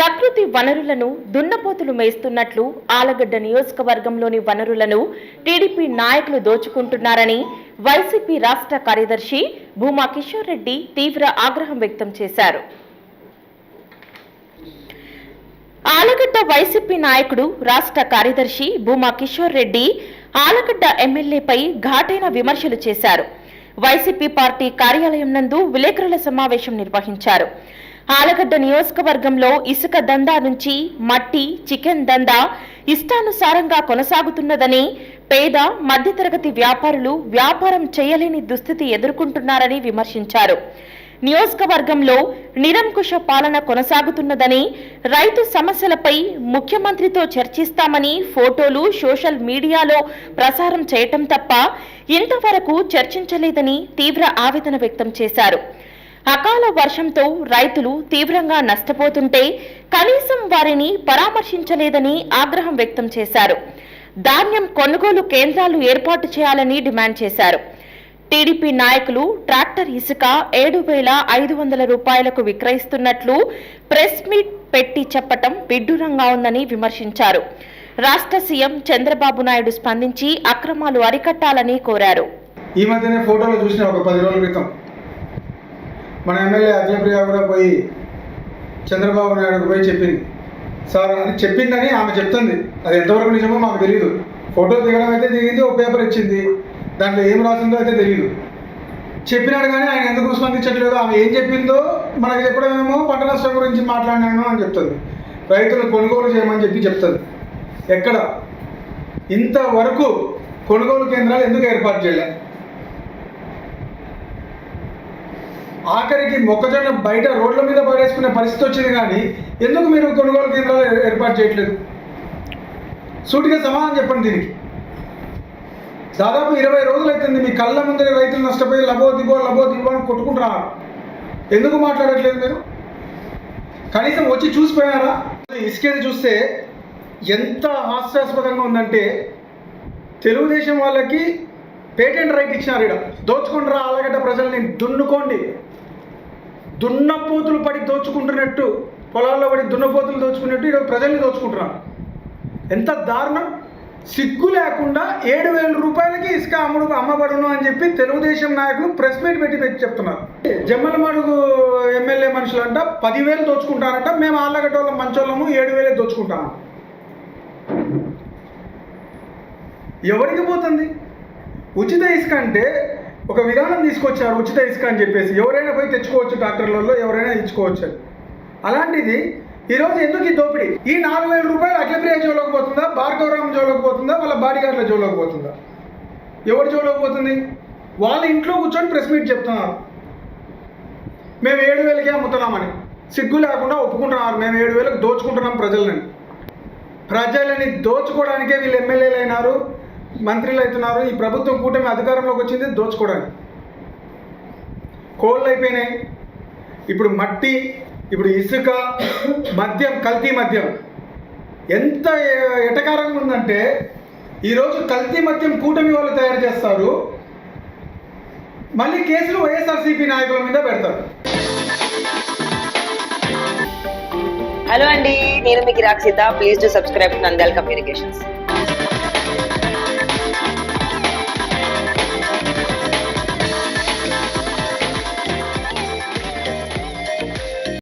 ప్రకృతి వనరులను దున్నపోతులు మేస్తున్నట్లు ఆలగడ్డ నియోజకవర్గంలోని వనరులను టీడీపీ నాయకులు దోచుకుంటున్నారని వైసీపీ రాష్ట్ర కార్యదర్శి భూమా కిషోర్ రెడ్డి తీవ్ర ఆగ్రహం వ్యక్తం చేశారు. ఆలగడ్డ వైసీపీ నాయకుడు రాష్ట్ర కార్యదర్శి భూమా కిషోర్ రెడ్డి ఆలగడ్డ ఎమ్మెల్యేపై ఘాటైన విమర్శలు చేశారు. వైసీపీ పార్టీ కార్యాలయం నందు విలేకరుల సమావేశం నిర్వహించారు. ఆలగడ్డ నియోజకవర్గంలో ఇసుక దందా నుంచి మట్టి చికెన్ దందా ఇష్టానుసారంగా కొనసాగుతున్నదని పేద మధ్యతరగతి వ్యాపారులు వ్యాపారం చేయలేని దుస్థితి ఎదుర్కొంటున్నారని విమర్శించారు. నియోజకవర్గంలో నిరంకుశ పాలన కొనసాగుతున్నదని రైతు సమస్యలపై ముఖ్యమంత్రితో చర్చిస్తామని ఫోటోలు సోషల్ మీడియాలో ప్రసారం చేయటం తప్ప ఇంతవరకు చర్చించలేదని తీవ్ర ఆవేదన వ్యక్తం చేశారు. అకాల వర్షంతో రైతులు తీవ్రంగా నష్టపోతుంటే కనీసం వారిని పరామర్శించలేదని ఆగ్రహం వ్యక్తం చేశారు. ధాన్యం కొనుగోలు కేంద్రాలు ఏర్పాటు చేయాలని డిమాండ్ చేశారు. టీడీపీ నాయకులు ట్రాక్టర్ ఇసుక ఏడు వేల ఐదు వందల రూపాయలకు విక్రయిస్తున్నట్లు ప్రెస్ మీట్ పెట్టి చెప్పటం విడ్డూరంగా ఉందని విమర్శించారు. రాష్ట్ర సీఎం చంద్రబాబు నాయుడు స్పందించి అక్రమాలు అరికట్టాలని కోరారు. ఈ మధ్యనే ఫోటోలు చూసిన ఒక పది రోజుల క్రితం మన ఎమ్మెల్యే అజయప్రియ కూడా పోయి చంద్రబాబు నాయుడుకు పోయి చెప్పింది. సార్ అని చెప్పిందని ఆమె చెప్తుంది. అది ఎంతవరకు నిజమో మాకు తెలియదు ఫోటో దిగడం అయితే దిగింది ఒక పేపర్ ఇచ్చింది. దాంట్లో ఏం రాసిందో అయితే తెలియదు చెప్పినాడు కానీ ఆయన ఎందుకు స్పందించట్లేదు? ఆమె ఏం చెప్పిందో మనకు చెప్పడమేమో పంట నష్టం గురించి మాట్లాడినాను అని చెప్తుంది. రైతులు కొనుగోలు చేయమని చెప్పి చెప్తుంది. ఎక్కడ? ఇంతవరకు కొనుగోలు కేంద్రాలు ఎందుకు ఏర్పాటు చేయలేదు ఆఖరికి మొక్కజొన్న బయట రోడ్ల మీద పడేసుకునే పరిస్థితి వచ్చింది కానీ ఎందుకు మీరు కొనుగోలు కేంద్రాలు ఏర్పాటు చేయట్లేదు? సూటిగా సమాధానం చెప్పండి దీనికి. దాదాపు ఇరవై రోజులు అవుతుంది మీ కళ్ళ ముందరే రైతులు నష్టపోయి లబో దిబో లబో దిబో అని కొట్టుకుంటున్నారు. ఎందుకు మాట్లాడట్లేదు మీరు? కనీసం వచ్చి చూసిపోయారా? ఇసుకేది చూస్తే ఎంత హాస్యాస్పదంగా ఉందంటే తెలుగుదేశం వాళ్ళకి పేటెంట్ రైట్ ఇచ్చినారు ఇక్కడ దోచుకుంటారా ఆలగడ్డ ప్రజల్ని? దున్నుకోండి. దున్నపోతులు పడి దోచుకుంటున్నట్టు పొలాల్లో పడి దున్నపోతులు దోచుకున్నట్టు ఈరోజు ప్రజల్ని దోచుకుంటున్నారు. ఎంత దారుణం? సిగ్గు లేకుండా ఏడు వేల రూపాయలకి ఇసుక అమ్ముడు అమ్మబడును అని చెప్పి తెలుగుదేశం నాయకులు ప్రెస్ మీట్ పెట్టి పెట్టి చెప్తున్నారు. జమ్మల మడుగు ఎమ్మెల్యే మనుషులు అంట పదివేలు దోచుకుంటారంట మేము ఆళ్ళగడ్డ వాళ్ళ మంచోళ్ళము ఏడు వేలే దోచుకుంటాము ఎవరికి పోతుంది? ఉచిత ఇసుక అంటే ఒక విధానం తీసుకొచ్చారు ఉచిత ఇసుక అని చెప్పేసి. ఎవరైనా పోయి తెచ్చుకోవచ్చు డాక్టర్లలో ఎవరైనా ఇచ్చుకోవచ్చు అలాంటిది ఈరోజు ఎందుకు ఈ దోపిడీ? ఈ నాలుగు వేల రూపాయలు అఖిలప్రియ జోలోకి పోతుందా? భార్గవరామ్ జోలోకి పోతుందా? వాళ్ళ బాడీగార్డ్ల జోలోకి పోతుందా? ఎవరి జోలోకి పోతుంది? వాళ్ళ ఇంట్లో కూర్చొని ప్రెస్ మీట్ చెప్తున్నారు. మేము ఏడు వేలకే అమ్ముతున్నామని. సిగ్గు లేకుండా ఒప్పుకుంటున్నారు. మేము ఏడు వేలకు దోచుకుంటున్నాం ప్రజలని. ప్రజలని దోచుకోవడానికే వీళ్ళు ఎమ్మెల్యేలు అయినారు మంత్రులు అవుతున్నారు ఈ ప్రభుత్వం కూటమి అధికారంలోకి వచ్చింది దోచుకోవడానికి. కోళ్ళు అయిపోయినాయి. ఇప్పుడు మట్టి ఇప్పుడు ఇసుక మద్యం కల్తీ మద్యం. ఎంత ఎటకారంగా ఉందంటే ఈరోజు కల్తీ మద్యం కూటమి వాళ్ళు తయారు చేస్తారు. మళ్ళీ కేసులు వైఎస్ఆర్సీపీ నాయకుల మీద పెడతారు. హలో అండి నేను మీకు Rakshita please to subscribe Nandyala communications.